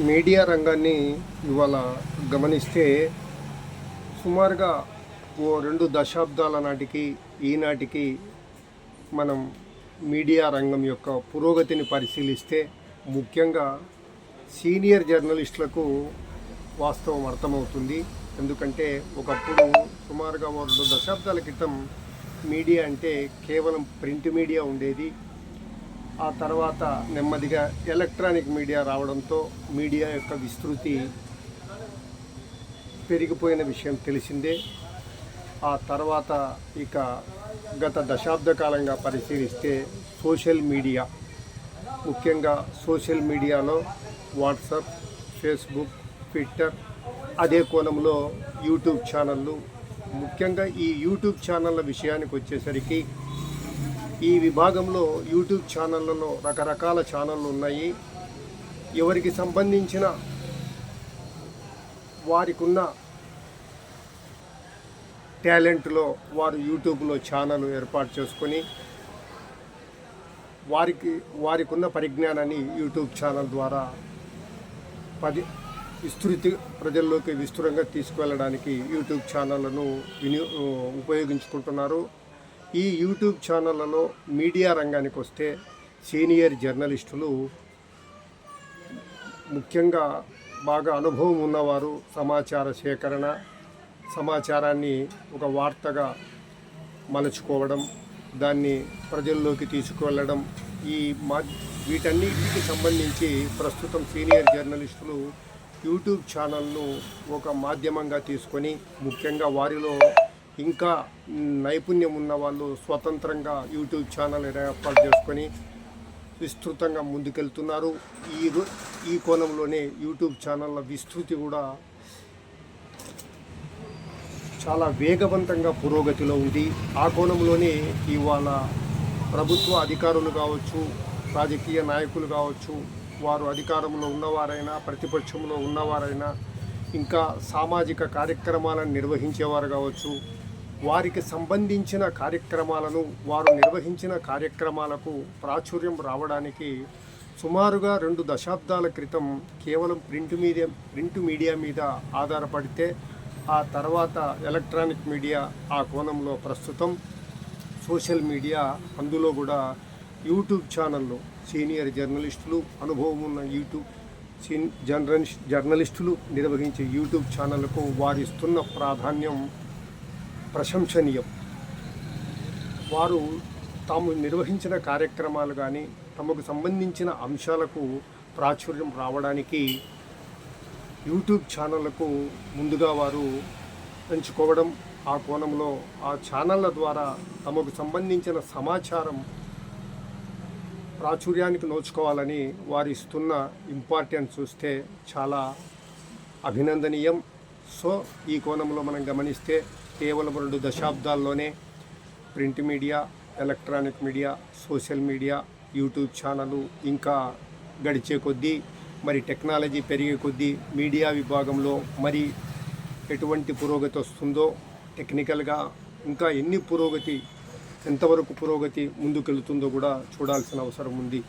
Media రంగాన్ని ఇవాళ గమనిస్తే సుమారుగా ఓ రెండు దశాబ్దాల నాటికి ఈనాటికి మనం మీడియా రంగం యొక్క పురోగతిని పరిశీలిస్తే ముఖ్యంగా సీనియర్ జర్నలిస్టులకు వాస్తవం అర్థమవుతుంది. ఎందుకంటే ఒకప్పుడు సుమారుగా ఓ రెండు దశాబ్దాల క్రితం మీడియా అంటే కేవలం ప్రింట్ మీడియా ఉండేది. ఆ తర్వాత నెమ్మదిగా ఎలక్ట్రానిక్ మీడియా రావడంతో మీడియా యొక్క విస్తృతి పెరిగిపోయిన విషయం తెలిసిందే. ఆ తర్వాత ఇక గత దశాబ్ద కాలంగా పరిశీలిస్తే సోషల్ మీడియా ముఖ్యంగా సోషల్ మీడియాలో వాట్సాప్ ఫేస్బుక్ ట్విట్టర్ అదే కోణంలో యూట్యూబ్ ఛానళ్ళు. ముఖ్యంగా ఈ యూట్యూబ్ ఛానళ్ళ విషయానికి వచ్చేసరికి ఈ విభాగంలో యూట్యూబ్ ఛానళ్ళలో రకరకాల ఛానళ్ళు ఉన్నాయి. ఎవరికి సంబంధించిన వారికి ఉన్న టాలెంట్లో వారు యూట్యూబ్లో ఛానల్ ఏర్పాటు చేసుకొని వారికి వారికి ఉన్న పరిజ్ఞానాన్ని యూట్యూబ్ ఛానల్ ద్వారా పది విస్తృతి ప్రజల్లోకి విస్తృతంగా తీసుకువెళ్ళడానికి యూట్యూబ్ ఛానళ్ళను వినియో ఉపయోగించుకుంటున్నారు. ఈ యూట్యూబ్ ఛానళ్ళలో మీడియా రంగానికి వస్తే సీనియర్ జర్నలిస్టులు ముఖ్యంగా బాగా అనుభవం ఉన్నవారు సమాచార సేకరణ సమాచారాన్ని ఒక వార్తగా మలుచుకోవడం దాన్ని ప్రజల్లోకి తీసుకువెళ్ళడం ఈ మా వీటన్నిటికి సంబంధించి ప్రస్తుతం సీనియర్ జర్నలిస్టులు యూట్యూబ్ ఛానల్ను ఒక మాధ్యమంగా తీసుకొని ముఖ్యంగా వారిలో ఇంకా నైపుణ్యం ఉన్న వాళ్ళు స్వతంత్రంగా యూట్యూబ్ ఛానల్ ఏర్పాటు చేసుకొని విస్తృతంగా ముందుకెళ్తున్నారు. ఈ ఈ కోణంలోనే యూట్యూబ్ ఛానళ్ళ విస్తృతి కూడా చాలా వేగవంతంగా పురోగతిలో ఉంది. ఆ కోణంలోనే ఇవాళ ప్రభుత్వ అధికారులు కావచ్చు రాజకీయ నాయకులు కావచ్చు వారు అధికారంలో ఉన్నవారైనా ప్రతిపక్షంలో ఉన్నవారైనా ఇంకా సామాజిక కార్యక్రమాలను నిర్వహించేవారు కావచ్చు వారికి సంబంధించిన కార్యక్రమాలను వారు నిర్వహించిన కార్యక్రమాలకు ప్రాచుర్యం రావడానికి సుమారుగా రెండు దశాబ్దాల క్రితం కేవలం ప్రింట్ మీడియా ప్రింట్ మీడియా మీద ఆధారపడితే ఆ తర్వాత ఎలక్ట్రానిక్ మీడియా ఆ కోణంలో ప్రస్తుతం సోషల్ మీడియా అందులో కూడా యూట్యూబ్ ఛానల్లో సీనియర్ జర్నలిస్టులు అనుభవం ఉన్న యూట్యూబ్ సీన్ జర్నలిస్ట్ జర్నలిస్టులు నిర్వహించే యూట్యూబ్ ఛానళ్ళకు వారిస్తున్న ప్రాధాన్యం ప్రశంసనీయం. వారు తాము నిర్వహించిన కార్యక్రమాలు కానీ తమకు సంబంధించిన అంశాలకు ప్రాచుర్యం రావడానికి యూట్యూబ్ ఛానళ్ళకు ముందుగా వారు ఎంచుకోవడం ఆ కోణంలో ఆ ఛానళ్ళ ద్వారా తమకు సంబంధించిన సమాచారం ప్రాచుర్యానికి నోచుకోవాలని వారు ఇస్తున్న ఇంపార్టెన్స్ చూస్తే చాలా అభినందనీయం. సో ఈ కోణంలో మనం గమనిస్తే కేవలం రెండు దశాబ్దాల్లోనే print media electronic media social media YouTube ఛానళ్ళు ఇంకా గడిచే కొద్దీ మరి టెక్నాలజీ పెరిగే కొద్దీ మీడియా విభాగంలో మరి ఎటువంటి పురోగతి వస్తుందో టెక్నికల్గా ఇంకా ఎన్ని పురోగతి ఎంతవరకు పురోగతి ముందుకెళ్తుందో కూడా చూడాల్సిన అవసరం ఉంది.